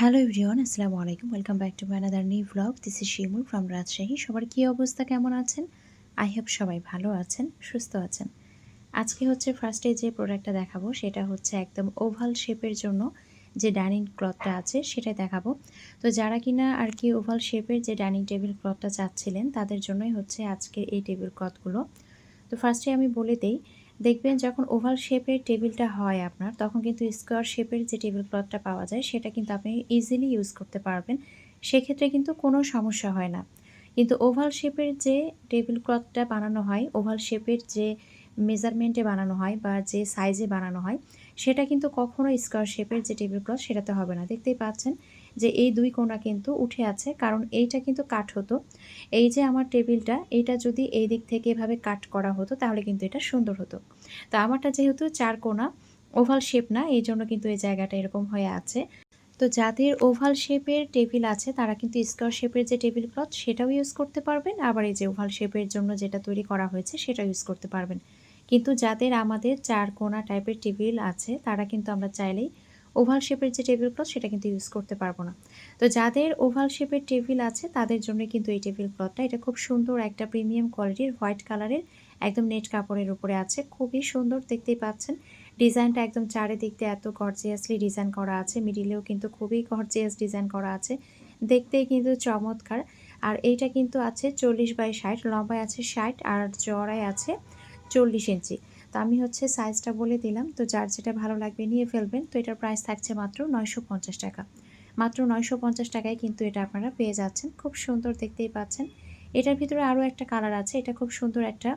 Hello everyone, আসসালামু আলাইকুম। Welcome back to another new vlog. This is Shimul from Rajshahi সবার কী অবস্থা, কেমন আছেন? আই হোপ সবাই ভালো আছেন, সুস্থ আছেন। আজকে হচ্ছে ফার্স্টে যে প্রোডাক্টটা দেখাবো, সেটা হচ্ছে একদম ওভাল শেপের জন্য যে ডাইনিং ক্লথটা আছে, সেটাই দেখাবো। তো যারা কিনা আর কি ওভাল শেপের যে ডাইনিং টেবিল ক্লথটা চাচ্ছিলেন, তাদের জন্যই হচ্ছে আজকে এই টেবিল ক্লথগুলো তো ফার্স্টে আমি বলে দেই দেখবেন যখন ওভাল শেপের টেবিলটা হয় আপনার, তখন কিন্তু স্কোয়ার শেপের যে টেবিল ক্লথটা পাওয়া যায়, সেটা কিন্তু আপনি ইজিলি ইউজ করতে পারবেন। সেক্ষেত্রে কিন্তু কোনো সমস্যা হয় না। কিন্তু ওভাল শেপের যে টেবিল ক্লথটা বানানো হয়, ওভাল শেপের যে মেজারমেন্টে বানানো হয় বা যে সাইজে বানানো হয়, সেটা কিন্তু কখনো স্কোয়ার শেপের যে টেবিল ক্লথ, সেটাতে হবে না। দেখতেই পাচ্ছেন? যে এই দুই কোণা কিন্তু উঠে আছে, কারণ এইটা কিন্তু কাট হতো। এই যে আমার টেবিলটা, এইটা যদি এই দিক থেকে এভাবে কাট করা হতো, তাহলে কিন্তু এটা সুন্দর হতো। তো আমারটা যেহেতু চার কোণা, ওভাল শেপ না, এই জন্য কিন্তু এই জায়গাটা এরকম হয়ে আছে। তো যাদের ওভাল শেপের টেবিল আছে, তারা কিন্তু স্কোয়ার শেপের যে টেবিল ক্লথ, সেটাও ইউজ করতে পারবেন। আবার এই যে ওভাল শেপের জন্য যেটা তৈরি করা হয়েছে সেটা ইউজ করতে পারবেন। কিন্তু যাদের আমাদের চার কোনা টাইপের টেবিল আছে, তারা কিন্তু আমরা চাইলেই ওভাল শেপের যে টেবিল ক্লথ, সেটা কিন্তু ইউজ করতে পারব না। তো যাদের ওভাল শেপের টেবিল আছে, তাদের জন্য কিন্তু এই টেবিল ক্লথটা, এটা খুব সুন্দর একটা প্রিমিয়াম কোয়ালিটির হোয়াইট কালারের, একদম নেট কাপড়ের উপরে আছে। খুবই সুন্দর, দেখতেই পাচ্ছেন। ডিজাইনটা একদম চারিদিক দিয়ে এত গর্জিয়াসলি ডিজাইন করা আছে। মিডিলেও কিন্তু খুবই গর্জিয়াস ডিজাইন করা আছে। দেখতেই কিন্তু চমৎকার। আর এইটা কিন্তু আছে চল্লিশ বাই ষাট, লম্বায় আছে ষাট আর চড়ায় আছে চল্লিশ ইঞ্চি। তো আমি হচ্ছে সাইজটা বলে দিলাম। তো যার যেটা ভালো লাগবে নিয়ে ফেলবেন। তো এটার প্রাইস থাকছে মাত্র নয়শো পঞ্চাশ টাকা। মাত্র নয়শো পঞ্চাশ টাকায় কিন্তু এটা আপনারা পেয়ে যাচ্ছেন। খুব সুন্দর দেখতেই পাচ্ছেন। এটার ভিতরে আরও একটা কালার আছে। এটা খুব সুন্দর একটা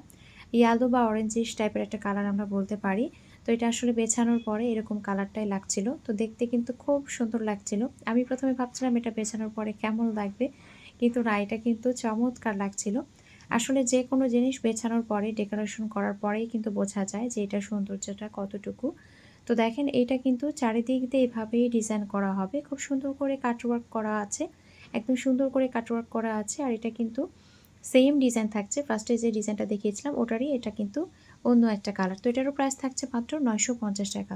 ইয়ালো বা অরেঞ্জিশ টাইপের একটা কালার আমরা বলতে পারি। তো এটা আসলে বেছানোর পরে এরকম কালারটাই লাগছিল। তো দেখতে কিন্তু খুব সুন্দর লাগছিল। আমি প্রথমে ভাবছিলাম এটা বেছানোর পরে কেমন লাগবে। কিন্তু না, এটা কিন্তু চমৎকার লাগছিল। আসলে যে কোনো জিনিস বেছানোর পরে, ডেকোরেশন করার পরেই কিন্তু বোঝা যায় যে এটা সৌন্দর্যটা কতটুকু। তো দেখেন, এটা কিন্তু চারিদিক দিয়ে এভাবেই ডিজাইন করা হবে। খুব সুন্দর করে কাটওয়ার্ক করা আছে, একদম সুন্দর করে কাটওয়ার্ক করা আছে। আর এটা কিন্তু সেম ডিজাইন থাকছে। ফার্স্টে যে ডিজাইনটা দেখিয়েছিলাম, ওটারই এটা কিন্তু অন্য একটা কালার তো এটারও প্রাইস থাকছে মাত্র নয়শো পঞ্চাশ টাকা।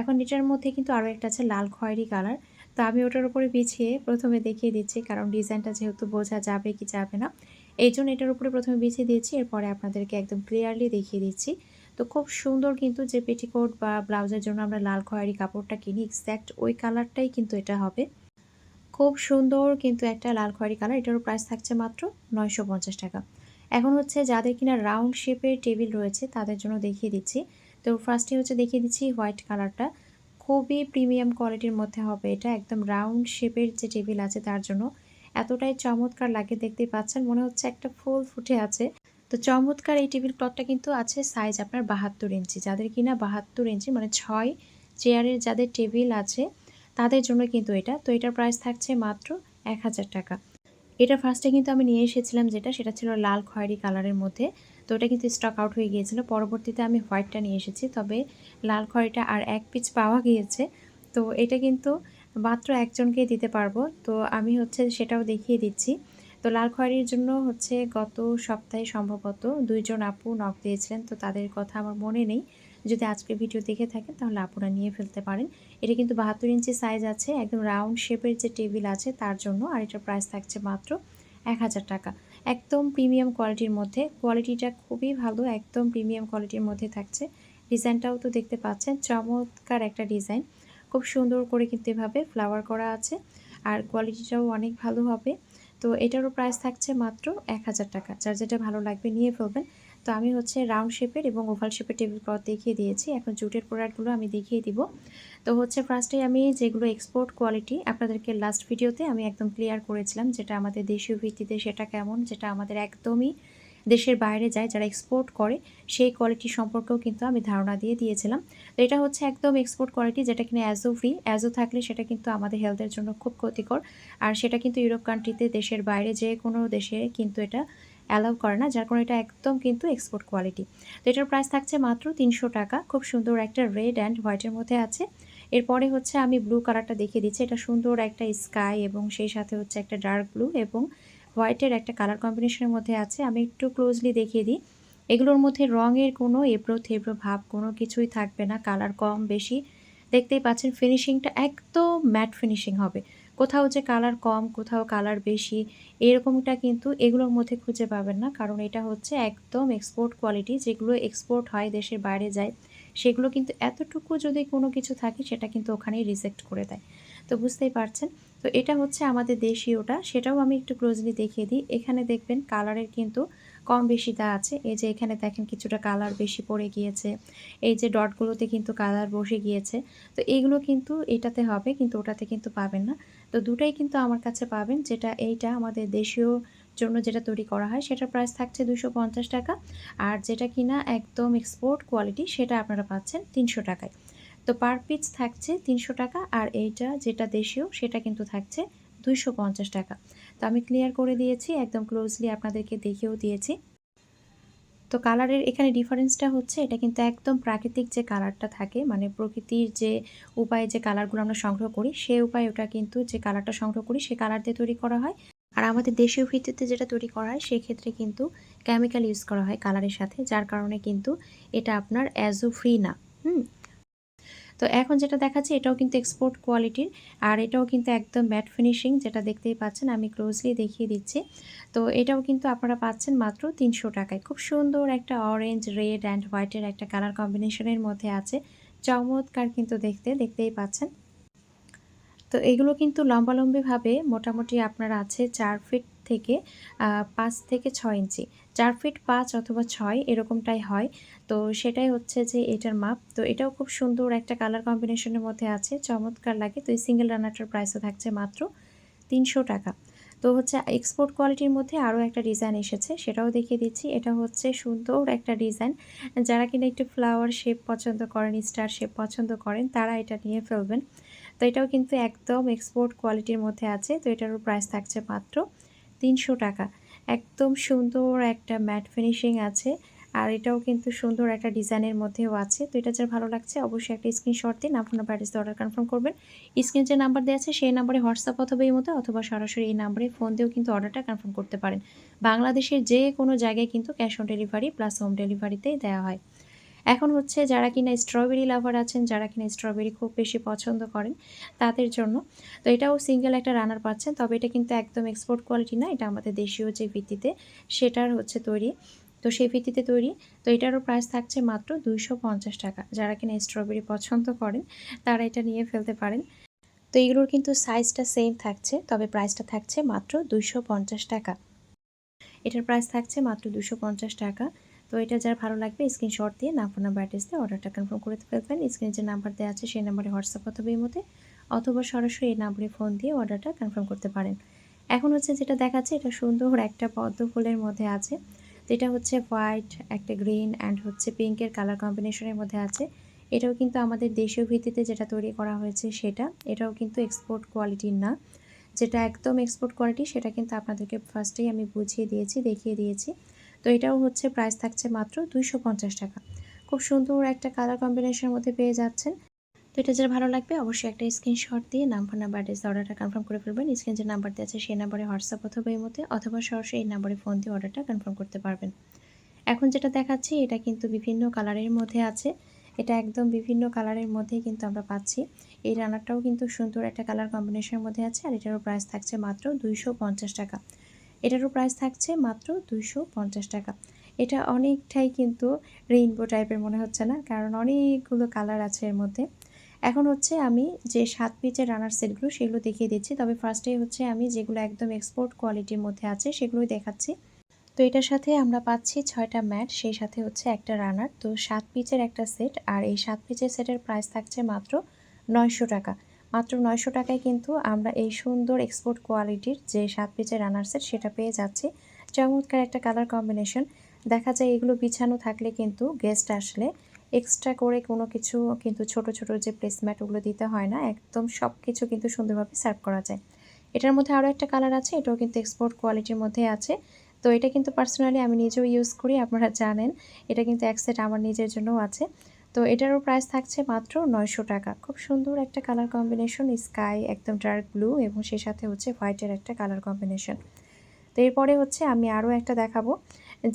এখন এটার মধ্যে কিন্তু আরও একটা আছে লাল খয়েরি কালার তো আমি ওটার উপরে বিছিয়ে প্রথমে দেখিয়ে দিচ্ছি, কারণ ডিজাইনটা যেহেতু বোঝা যাবে কি যাবে না। এই জন্য এটার উপরে প্রথমে বিছিয়ে দিয়েছি, এরপরে আপনাদেরকে একদম ক্লিয়ারলি দেখিয়ে দিচ্ছি। তো খুব সুন্দর কিন্তু যে পেটিকোট বা ব্লাউজের জন্য আমরা লাল খয়েরি কাপড়টা কিনি এক্স্যাক্ট ওই কালারটাই কিন্তু এটা হবে। খুব সুন্দর কিন্তু একটা লাল খয়েরি কালার, এটারও প্রাইস থাকছে মাত্র নয়শো পঞ্চাশ টাকা। এখন হচ্ছে যাদের কিনা রাউন্ড শেপের টেবিল রয়েছে, তাদের জন্য দেখিয়ে দিচ্ছি। তো ফার্স্টে হচ্ছে দেখিয়ে দিচ্ছি হোয়াইট কালারটা। খুবই প্রিমিয়াম কোয়ালিটির মধ্যে হবে এটা, একদম রাউন্ড শেপের যে টেবিল আছে তার জন্য। এতটাই চমৎকার লাগে দেখতেই পাচ্ছেন। মনে হচ্ছে একটা ফুল ফুটে আছে। তো চমৎকার এই টেবিল ক্লথটা কিন্তু আছে সাইজ আপনার বাহাত্তর ইঞ্চি। যাদের কিনা বাহাত্তর ইঞ্চি মানে ছয় চেয়ারের যাদের টেবিল আছে, তাদের জন্য কিন্তু এটা। তো এটার প্রাইস থাকছে মাত্র এক হাজার টাকা। এটা ফার্স্টে কিন্তু আমি নিয়ে এসেছিলাম যেটা, সেটা ছিল লাল খয়েরি কালারের মধ্যে। তো ওটা কিন্তু স্টক আউট হয়ে গিয়েছিল। পরবর্তীতে আমি হোয়াইটটা নিয়ে এসেছি। তবে লাল খয়েরিটা আর এক পিচ পাওয়া গিয়েছে। তো এটা কিন্তু মাত্র একজনকেই দিতে পারব। তো আমি হচ্ছে সেটাও দেখিয়ে দিচ্ছি। তো লাল খয়েরির জন্য হচ্ছে গত সপ্তাহে সম্ভবত দুইজন আপু নখ দিয়েছিলেন। তো তাদের কথা আমার মনে নেই। যদি আজকের ভিডিও দেখে থাকেন, তাহলে আপনারা নিয়ে ফেলতে পারেন। এটা কিন্তু বাহাত্তর ইঞ্চি সাইজ আছে, একদম রাউন্ড শেপের যে টেবিল আছে, তার জন্য আর এটার প্রাইস থাকছে মাত্র এক হাজার টাকা। একদম প্রিমিয়াম কোয়ালিটির মধ্যে কোয়ালিটিটা খুবই ভালো, একদম প্রিমিয়াম কোয়ালিটির মধ্যে থাকছে। ডিজাইনটাও তো দেখতে পাচ্ছেন, চমৎকার একটা ডিজাইন খুব সুন্দর করে কিন্তু এভাবে ফ্লাওয়ার করা আছে। আর কোয়ালিটিটাও অনেক ভালো হবে। তো এটারও প্রাইস থাকছে মাত্র এক হাজার টাকা। যার যেটা ভালো লাগবে নিয়ে ফেলবেন। তো আমি হচ্ছে রাউন্ড শেপের এবং ওভাল শেপের টেবিল ক্লথ দেখিয়ে দিয়েছি। এখন জুটের প্রোডাক্টগুলো আমি দেখিয়ে দিব। তো হচ্ছে ফার্স্টে আমি যেগুলো এক্সপোর্ট কোয়ালিটি আপনাদেরকে লাস্ট ভিডিওতে আমি একদম ক্লিয়ার করেছিলাম যেটা আমাদের দেশীয় ভিত্তিতে সেটা কেমন, যেটা আমাদের একদমই দেশের বাইরে যায়, যারা এক্সপোর্ট করে, সেই কোয়ালিটি সম্পর্কেও কিন্তু আমি ধারণা দিয়ে দিয়েছিলাম। তো এটা হচ্ছে একদম এক্সপোর্ট কোয়ালিটি যেটা কিনা অ্যাজো ফ্রি অ্যাজো থাকলে সেটা কিন্তু আমাদের হেলথের জন্য খুব ক্ষতিকর। আর সেটা কিন্তু ইউরোপ কান্ট্রিতে দেশের বাইরে যে কোনো দেশে কিন্তু এটা অ্যালাউ করে না, যার কারণে এটা একদম কিন্তু এক্সপোর্ট কোয়ালিটি তো এটার প্রাইস থাকছে মাত্র তিনশো টাকা। খুব সুন্দর একটা রেড অ্যান্ড হোয়াইটের মধ্যে আছে। এরপরে হচ্ছে আমি ব্লু কালারটা দেখিয়ে দিচ্ছি। এটা সুন্দর একটা স্কাই এবং সেই সাথে হচ্ছে একটা ডার্ক ব্লু এবং হোয়াইটের একটা কালার কম্বিনেশনের মধ্যে আছে, আমি একটু ক্লোজলি দেখিয়ে দিই। এগুলোর মধ্যে রঙের কোনো এবড়ো থেবড়ো ভাব কোনো কিছুই থাকবে না, কালার কম, বেশি। দেখতেই পাচ্ছেন ফিনিশিংটা একদম ম্যাট ফিনিশিং হবে। কোথাও যে কালার কম, কোথাও কালার বেশি, এরকমটা কিন্তু এগুলোর মধ্যে খুঁজে পাবেন না, কারণ এটা হচ্ছে একদম এক্সপোর্ট কোয়ালিটি যেগুলো এক্সপোর্ট হয়, দেশের বাইরে যায়, সেগুলো কিন্তু এতটুকু যদি কোনো কিছু থাকে, সেটা কিন্তু ওখানেই রিজেক্ট করে দেয়। তো বুঝতেই পারছেন তো এটা হচ্ছে আমাদের দেশীয়টা, সেটাও আমি একটু ক্লোজলি দেখিয়ে দিই। এখানে দেখবেন কালারের কিন্তু কম বেশি দা আছে। এই যে এখানে দেখেন কিছুটা কালার বেশি পড়ে গিয়েছে। এই যে ডটগুলোতে কিন্তু কালার বসে গিয়েছে। তো এইগুলো কিন্তু এটাতে হবে, কিন্তু ওটাতে কিন্তু পাবেন না। তো দুটাই কিন্তু আমার কাছে পাবেন, যেটা এইটা আমাদের দেশীয় জন্য যেটা তৈরি করা হয়, সেটার প্রাইস থাকছে দুশো টাকা। আর যেটা কিনা একদম এক্সপোর্ট কোয়ালিটি সেটা আপনারা পাচ্ছেন তিনশো টাকায়। তো পার পিস থাকছে তিনশো টাকা আর এইটা যেটা দেশীয় সেটা কিন্তু থাকছে দুইশো পঞ্চাশ টাকা। তো আমি ক্লিয়ার করে দিয়েছি, একদম ক্লোজলি আপনাদেরকে দেখিয়েও দিয়েছি। তো কালারের এখানে ডিফারেন্সটা হচ্ছে, এটা কিন্তু একদম প্রাকৃতিক যে কালারটা থাকে মানে প্রকৃতির যে উপায়ে যে কালারগুলো আমরা সংগ্রহ করি, সেই উপায়ে ওটা কিন্তু যে কালারটা সংগ্রহ করি, সে কালার দিয়ে তৈরি করা হয়। আর আমাদের দেশীয় ভিত্তিতে যেটা তৈরি করা হয় সেক্ষেত্রে কিন্তু কেমিক্যাল ইউজ করা হয় কালারের সাথে, যার কারণে কিন্তু এটা আপনার অ্যাজও ফ্রি না, হুম? তো এখন যেটা দেখাচ্ছে, এটাও কিন্তু এক্সপোর্ট কোয়ালিটির আর এটাও কিন্তু একদম ম্যাট ফিনিশিং যেটা দেখতেই পাচ্ছেন, আমি ক্লোজলি দেখিয়ে দিচ্ছি। তো এটাও কিন্তু আপনারা পাচ্ছেন মাত্র তিনশো টাকায়। খুব সুন্দর একটা অরেঞ্জ রেড অ্যান্ড হোয়াইটের একটা কালার কম্বিনেশনের মধ্যে আছে। চমৎকার কিন্তু দেখতে, দেখতেই পাচ্ছেন। তো এগুলো কিন্তু লম্বালম্বিভাবে মোটামুটি আপনার আছে চার ফিট থেকে পাঁচ থেকে ছয় ইঞ্চি। চার ফিট পাঁচ অথবা ছয় এরকমটাই হয়। তো সেটাই হচ্ছে যে এটার মাপ। তো এটাও খুব সুন্দর একটা কালার কম্বিনেশনের মধ্যে আছে। চমৎকার লাগে। তো এই সিঙ্গেল রান্নাটার প্রাইসও থাকছে মাত্র তিনশো টাকা। তো হচ্ছে এক্সপোর্ট কোয়ালিটির মধ্যে আরও একটা ডিজাইন এসেছে, সেটাও দেখিয়ে দিচ্ছি। এটা হচ্ছে সুন্দর একটা ডিজাইন যারা কিনা একটু ফ্লাওয়ার শেপ পছন্দ করেন স্টার শেপ পছন্দ করেন, তারা এটা নিয়ে ফেলবেন। তো এটাও কিন্তু একদম এক্সপোর্ট কোয়ালিটির মধ্যে আছে। তো এটারও প্রাইস থাকছে মাত্র তিনশো টাকা। একদম সুন্দর একটা ম্যাট ফিনিশিং আছে। আর এটাও কিন্তু সুন্দর একটা ডিজাইনের মধ্যেও আছে। তো এটা যার ভালো লাগছে অবশ্যই একটা স্ক্রিনশট দিন, আপনার প্যারিসে অর্ডার কনফার্ম করবেন। স্ক্রিন যে নাম্বার দেওয়া আছে সেই নাম্বারে হোয়াটসঅ্যাপ অথবা এই মতো অথবা সরাসরি এই নাম্বারে ফোন দিয়েও কিন্তু অর্ডারটা কনফার্ম করতে পারেন। বাংলাদেশের যে কোনো জায়গায় কিন্তু cash on delivery plus home ডেলিভারিতেই দেওয়া হয়। এখন হচ্ছে যারা কিনা স্ট্রবেরি লাভার আছেন, যারা কিনা স্ট্রবেরি খুব বেশি পছন্দ করেন, তাদের জন্য। তো এটাও সিঙ্গেল একটা রানার পাচ্ছেন, তবে এটা কিন্তু একদম এক্সপোর্ট কোয়ালিটি না, এটা আমাদের দেশীয় যে ভিত্তিতে সেটার হচ্ছে তৈরি। তো সেই ভিত্তিতে তৈরি। তো এটারও প্রাইস থাকছে মাত্র দুইশো পঞ্চাশ টাকা। যারা কিনা স্ট্রবেরি পছন্দ করেন, তারা এটা নিয়ে ফেলতে পারেন। তো এগুলোর কিন্তু সাইজটা সেম থাকছে, তবে প্রাইসটা থাকছে মাত্র দুইশো পঞ্চাশ টাকা। এটার প্রাইস থাকছে মাত্র দুশো টাকা। তো এটা যার ভালো লাগবে স্ক্রিনশট দিয়ে নাম ফোন নাম্বার অ্যাড্রেস দিয়ে অর্ডারটা কনফার্ম করে ফেলবেন স্ক্রিনে যে নাম্বার দেওয়া আছে, সেই নাম্বারে হোয়াটসঅ্যাপ অথবা মধ্যে অথবা সরাসরি এই নাম্বারে ফোন দিয়ে অর্ডারটা কনফার্ম করতে পারেন। এখন হচ্ছে যেটা দেখাচ্ছে, এটা সুন্দর একটা পদ্ম ফুলের মধ্যে আছে। যেটা হচ্ছে হোয়াইট একটা গ্রিন অ্যান্ড হচ্ছে পিঙ্কের কালার কম্বিনেশনের মধ্যে আছে। এটাও কিন্তু আমাদের দেশীয় ভিত্তিতে যেটা তৈরি করা হয়েছে সেটা, এটাও কিন্তু এক্সপোর্ট কোয়ালিটির না। যেটা একদম এক্সপোর্ট কোয়ালিটি সেটা কিন্তু আপনাদেরকে ফার্স্টেই আমি বুঝিয়ে দিয়েছি, দেখিয়ে দিয়েছি। তো এটাও হচ্ছে প্রাইস থাকছে মাত্র দুইশো পঞ্চাশ টাকা। খুব সুন্দর একটা কালার কম্বিনেশনের মধ্যে পেয়ে যাচ্ছেন। তো এটা যারা ভালো লাগবে, অবশ্যই একটা স্ক্রিনশট দিয়ে নাম্বার নাম্বার অ্যাড্রেস অর্ডারটা কনফার্ম করে ফেলবেন। স্ক্রিন যে নাম্বার দিয়ে আছে, সেই নাম্বারে হোয়াটসঅ্যাপ অথবা এই মধ্যে অথবা সরাসরি এই নাম্বারে ফোন দিয়ে অর্ডারটা কনফার্ম করতে পারবেন। এখন যেটা দেখাচ্ছি, এটা কিন্তু বিভিন্ন কালারের মধ্যে আছে। এটা একদম বিভিন্ন কালারের মধ্যেই কিন্তু আমরা পাচ্ছি। এই রানারটাও কিন্তু সুন্দর একটা কালার কম্বিনেশনের মধ্যে আছে আর এটারও প্রাইস থাকছে মাত্র দুইশো পঞ্চাশ টাকা। এটারও প্রাইস থাকছে মাত্র দুইশো পঞ্চাশ টাকা। এটা অনেকটাই কিন্তু রেইনবো টাইপের মনে হচ্ছে না, কারণ অনেকগুলো কালার আছে এর মধ্যে। এখন হচ্ছে আমি যে সাত পিচের রানার সেটগুলো সেগুলো দেখিয়ে দিচ্ছি, তবে ফার্স্টেই হচ্ছে আমি যেগুলো একদম এক্সপোর্ট কোয়ালিটির মধ্যে আছে সেগুলোই দেখাচ্ছি। তো এটার সাথে আমরা পাচ্ছি ছয়টা ম্যাট সেই সাথে হচ্ছে একটা রানার তো সাত পিচের একটা সেট আর এই সাত পিচের সেটের প্রাইস থাকছে মাত্র নয়শো টাকা। মাত্র নয়শো টাকায় কিন্তু আমরা এই সুন্দর এক্সপোর্ট কোয়ালিটির যে সাত পিচের রানার সেট সেটা পেয়ে যাচ্ছি। চমৎকার একটা কালার কম্বিনেশন দেখা যায় এগুলো বিছানো থাকলে কিন্তু গেস্ট আসলে এক্সট্রা করে কোনো কিছু কিন্তু ছোট ছোট যে প্লেসম্যাট ওগুলো দিতে হয় না, একদম সব কিছু কিন্তু সুন্দরভাবে সার্ভ করা যায়। এটার মধ্যে আরও একটা কালার আছে, এটাও কিন্তু এক্সপোর্ট কোয়ালিটির মধ্যে আছে। তো এটা কিন্তু পার্সোনালি আমি নিজেও ইউজ করি, আপনারা জানেন। এটা কিন্তু এক সেট আমার নিজের জন্যও আছে। তো এটারও প্রাইস থাকছে মাত্র নয়শো টাকা। খুব সুন্দর একটা কালার কম্বিনেশন স্কাই একদম ডার্ক ব্লু এবং সেই সাথে হচ্ছে হোয়াইটের একটা কালার কম্বিনেশন তো এরপরে হচ্ছে আমি আরও একটা দেখাবো,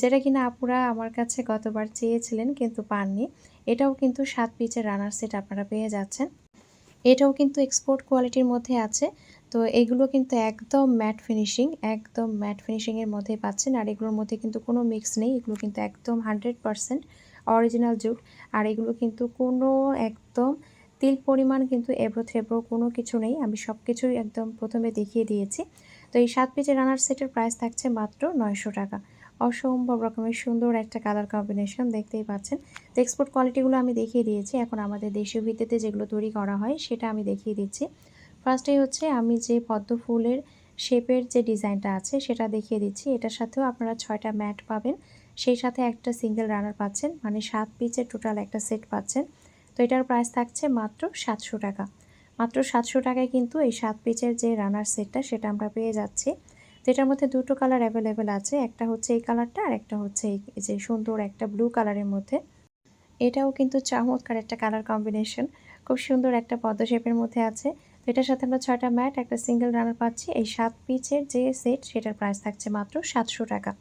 যেটা কিনা আপুরা আমার কাছে গতবার চেয়েছিলেন কিন্তু পাননি। এটাও কিন্তু সাত পিচের রানার সেট আপনারা পেয়ে যাচ্ছেন। এটাও কিন্তু এক্সপোর্ট কোয়ালিটির মধ্যে আছে। তো এগুলো কিন্তু একদম ম্যাট ফিনিশিং একদম ম্যাট ফিনিশিংয়ের মধ্যে পাচ্ছেন। আর এগুলোর মধ্যে কিন্তু কোনো মিক্স নেই, এগুলো কিন্তু একদম হান্ড্রেড পারসেন্ট অরিজিনাল জুট আর এগুলো কিন্তু কোনো একদম তিল পরিমাণ কিন্তু এবড়ো থেবড়ো কোনো কিছু নেই। আমি সব কিছুই একদম প্রথমে দেখিয়ে দিয়েছি। তো এই সাত পিচের রানার সেটের প্রাইস থাকছে মাত্র নয়শো টাকা। অসম্ভব রকমের সুন্দর একটা কালার কম্বিনেশন দেখতেই পাচ্ছেন। তো এক্সপোর্ট কোয়ালিটিগুলো আমি দেখিয়ে দিয়েছি। এখন আমাদের দেশীয় ভিত্তিতে যেগুলো তৈরি করা হয় সেটা আমি দেখিয়ে দিচ্ছি। ফার্স্টেই হচ্ছে আমি যে পদ্ম ফুলের শেপের যে ডিজাইনটা আছে সেটা দেখিয়ে দিচ্ছি। এটার সাথেও আপনারা ছয়টা ম্যাট পাবেন। সেই সাথে একটা সিঙ্গেল রানার পাচ্ছেন মানে সাত পিচের টোটাল একটা সেট পাচ্ছেন। তো এটার প্রাইস থাকছে মাত্র সাতশো টাকা। মাত্র সাতশো টাকায় কিন্তু এই সাত পিচের যে রানার সেটটা সেটা আমরা পেয়ে যাচ্ছি। তো এটার মধ্যে দুটো কালার অ্যাভেলেবেল আছে, একটা হচ্ছে এই কালারটা আর একটা হচ্ছে এই যে সুন্দর একটা ব্লু কালারের মধ্যে। এটাও কিন্তু চমৎকার একটা কালার কম্বিনেশন খুব সুন্দর একটা পদ্ম শেপের মধ্যে আছে। তো এটার সাথে আমরা ছয়টা ম্যাট একটা সিঙ্গেল রানার পাচ্ছি। এই সাত পিচের যে সেট সেটার প্রাইস থাকছে মাত্র সাতশো টাকা।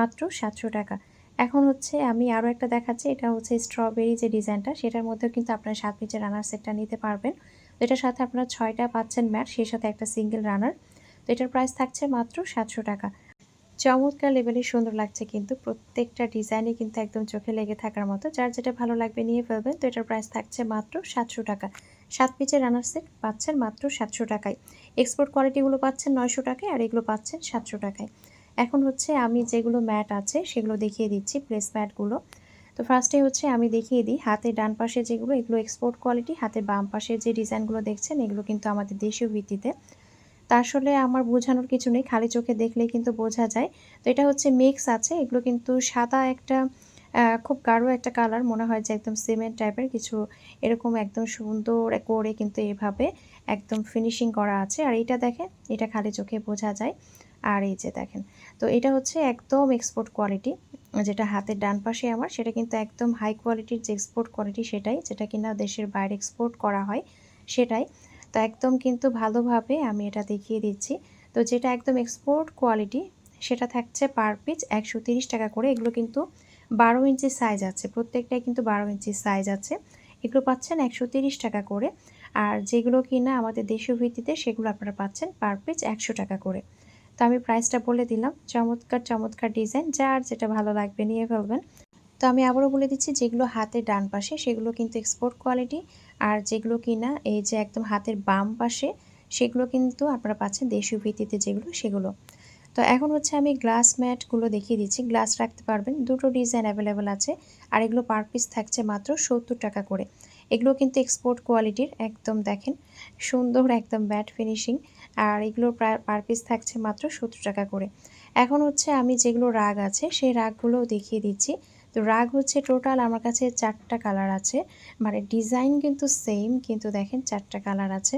মাত্র সাতশো টাকা। এখন হচ্ছে আমি আরও একটা দেখাচ্ছি, এটা হচ্ছে স্ট্রবেরি যে ডিজাইনটা, সেটার মধ্যেও কিন্তু আপনারা সাত পিচের রানার সেটটা নিতে পারবেন। তো এটার সাথে আপনারা ছয়টা পাচ্ছেন ম্যাট সেই সাথে একটা সিঙ্গেল রানার তো এটার প্রাইস থাকছে মাত্র সাতশো টাকা। চমৎকার লেভেলে সুন্দর লাগছে কিন্তু, প্রত্যেকটা ডিজাইনই কিন্তু একদম চোখে লেগে থাকার মতো। যার যেটা ভালো লাগবে নিয়ে ফেলবেন, তো এটার প্রাইস থাকছে মাত্র সাতশো টাকা। সাত পিচের রানার সেট পাচ্ছেন মাত্র সাতশো টাকায়। এক্সপোর্ট কোয়ালিটিগুলো পাচ্ছেন নয়শো টাকায়, আর এগুলো পাচ্ছেন সাতশো টাকায়। এখন হচ্ছে আমি যেগুলো ম্যাট আছে সেগুলো দেখিয়ে দিচ্ছি প্লেস ম্যাটগুলো। তো ফার্স্টে হচ্ছে আমি দেখিয়ে দিই হাতের ডান পাশে যেগুলো, এগুলো এক্সপোর্ট কোয়ালিটি হাতের বাম পাশে যে ডিজাইনগুলো দেখছেন এগুলো কিন্তু আমাদের দেশীয় ভিত্তিতে। তা আসলে আমার বোঝানোর কিছু নেই, খালি চোখে দেখলেই কিন্তু বোঝা যায়। তো এটা হচ্ছে মিক্স আছে, এগুলো কিন্তু সাদা একটা খুব গাঢ় একটা কালার মনে হয় যে একদম সিমেন্ট টাইপের কিছু এরকম একদম সুন্দর করে কিন্তু এভাবে একদম ফিনিশিং করা আছে। আর এটা দেখেন, এটা খালি চোখে বোঝা যায়। আর এই যে দেখেন, তো এটা হচ্ছে একদম এক্সপোর্ট কোয়ালিটি যেটা হাতের ডান পাশে আমার, সেটা কিন্তু একদম হাই কোয়ালিটির যে এক্সপোর্ট কোয়ালিটি সেটাই, যেটা কিনা দেশের বাইরে এক্সপোর্ট করা হয়, সেটাই। তো একদম কিন্তু ভালোভাবে আমি এটা দেখিয়ে দিচ্ছি। তো যেটা একদম এক্সপোর্ট কোয়ালিটি সেটা থাকছে পার পিস একশো টাকা করে। এগুলো কিন্তু বারো ইঞ্চি সাইজ আছে। প্রত্যেকটাই কিন্তু বারো ইঞ্চি সাইজ আছে। এগুলো পাচ্ছেন একশো টাকা করে। আর যেগুলো কিনা আমাদের দেশীয় ভিত্তিতে সেগুলো আপনারা পাচ্ছেন পার পিস একশো টাকা করে। তো আমি প্রাইসটা বলে দিলাম। চমৎকার চমৎকার ডিজাইন যার যেটা ভালো লাগবে নিয়ে ফেলবেন। তো আমি আবারও বলে দিচ্ছি, যেগুলো হাতের ডান পাশে সেগুলো কিন্তু এক্সপোর্ট কোয়ালিটি আর যেগুলো কিনা এই যে একদম হাতের বাম পাশে সেগুলো কিন্তু আপনারা পাচ্ছেন দেশীয় ভিত্তিতে যেগুলো, সেগুলো। তো এখন হচ্ছে আমি গ্লাস ম্যাটগুলো দেখিয়ে দিচ্ছি। গ্লাস রাখতে পারবেন। দুটো ডিজাইন অ্যাভেলেবেল আছে। আর এগুলো পার পিস থাকছে মাত্র সত্তর টাকা করে। এগুলো কিন্তু এক্সপোর্ট কোয়ালিটির একদম দেখেন, সুন্দর একদম ব্যাট ফিনিশিং আর এগুলোর প্রায় পার পিস থাকছে মাত্র সত্তর টাকা করে। এখন হচ্ছে আমি যেগুলো রাগ আছে, সেই রাগগুলোও দেখিয়ে দিচ্ছি। তো রাগ হচ্ছে টোটাল আমার কাছে চারটা কালার আছে মানে ডিজাইন কিন্তু সেম কিন্তু দেখেন চারটা কালার আছে।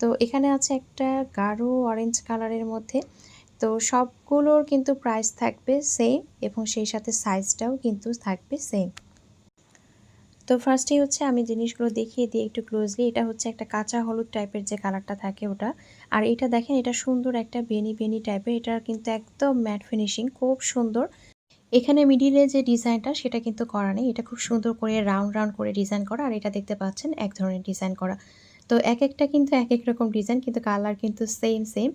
তো এখানে আছে একটা গাঢ় অরেঞ্জ কালারের মধ্যে, তো সবগুলোর কিন্তু প্রাইস থাকবে সেম এবং সেই সাথে সাইজটাও কিন্তু থাকবে সেম তো ফার্স্টেই হচ্ছে আমি জিনিসগুলো দেখিয়ে দিই একটু ক্লোজলি এটা হচ্ছে একটা কাঁচা হলুদ টাইপের যে কালারটা থাকে ওটা। আর এটা দেখেন, এটা সুন্দর একটা বেনি বেনি টাইপের এটা কিন্তু একদম ম্যাট ফিনিশিং খুব সুন্দর। এখানে মিডিলে যে ডিজাইনটা সেটা কিন্তু করা নেই। এটা খুব সুন্দর করে রাউন্ড রাউন্ড করে ডিজাইন করা। আর এটা দেখতে পাচ্ছেন, এক ধরনের ডিজাইন করা। তো এক একটা কিন্তু এক এক রকম ডিজাইন কিন্তু কালার কিন্তু সেম সেম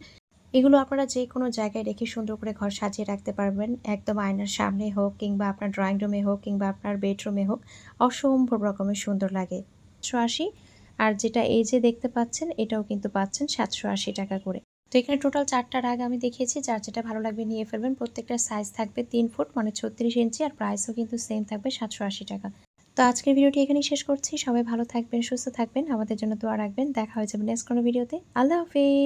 এগুলো আপনারা যে কোনো জায়গায় রেখে সুন্দর করে ঘর সাজিয়ে রাখতে পারবেন। একদম আয়নার সামনে হোক কিংবা আপনার ড্রয়িং রুমে হোক কিংবা আপনার বেডরুমে হোক, অসম্ভব রকমের সুন্দর লাগে। সাতশো আশি। আর যেটা এই যে দেখতে পাচ্ছেন, এটাও কিন্তু পাচ্ছেন সাতশো আশি টাকা করে। তো এখানে টোটাল চারটা রাগ আমি দেখিয়েছি, যার যেটা ভালো লাগবে নিয়ে ফেলবেন। প্রত্যেকটা সাইজ থাকবে তিন ফুট মানে ছত্রিশ ইঞ্চি, আর প্রাইসও কিন্তু সেম থাকবে সাতশো আশি টাকা। তো আজকের ভিডিওটি এখানেই শেষ করছি। সবাই ভালো থাকবেন, সুস্থ থাকবেন। আমাদের জন্য দোয়া রাখবেন। দেখা হয়ে যাবে নেক্সট কোনো ভিডিওতে। আল্লাহ হাফিজ।